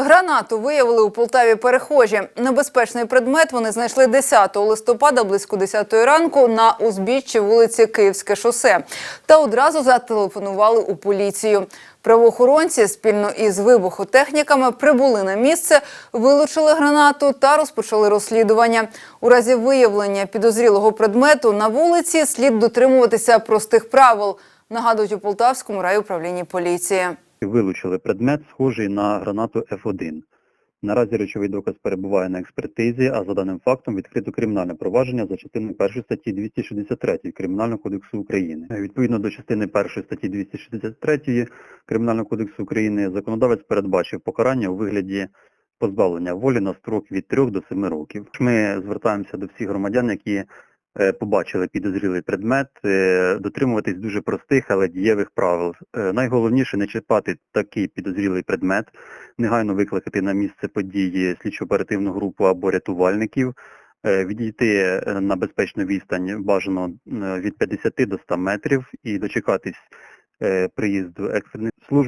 Гранату виявили у Полтаві перехожі. Небезпечний предмет вони знайшли 10 листопада близько 10 ранку на узбіччі вулиці Київське шосе та одразу зателефонували у поліцію. Правоохоронці спільно із вибухотехніками прибули на місце, вилучили гранату та розпочали розслідування. У разі виявлення підозрілого предмету на вулиці слід дотримуватися простих правил, нагадують у Полтавському райуправлінні поліції. Вилучили предмет, схожий на гранату F1. Наразі речовий доказ перебуває на експертизі, а за даним фактом відкрито кримінальне провадження за частиною 1 статті 263 Кримінального кодексу України. Відповідно до частини 1 статті 263 Кримінального кодексу України законодавець передбачив покарання у вигляді позбавлення волі на строк від 3 до 7 років. Ми звертаємося до всіх громадян, які побачили підозрілий предмет, е, дотримуватись дуже простих, але дієвих правил. Е, Найголовніше не чіпати такий підозрілий предмет, негайно викликати на місце події слідчо-оперативну групу або рятувальників, е, відійти е, на безпечну відстань бажано е, від 50 до 100 метрів і дочекатись е, приїзду екстрених служб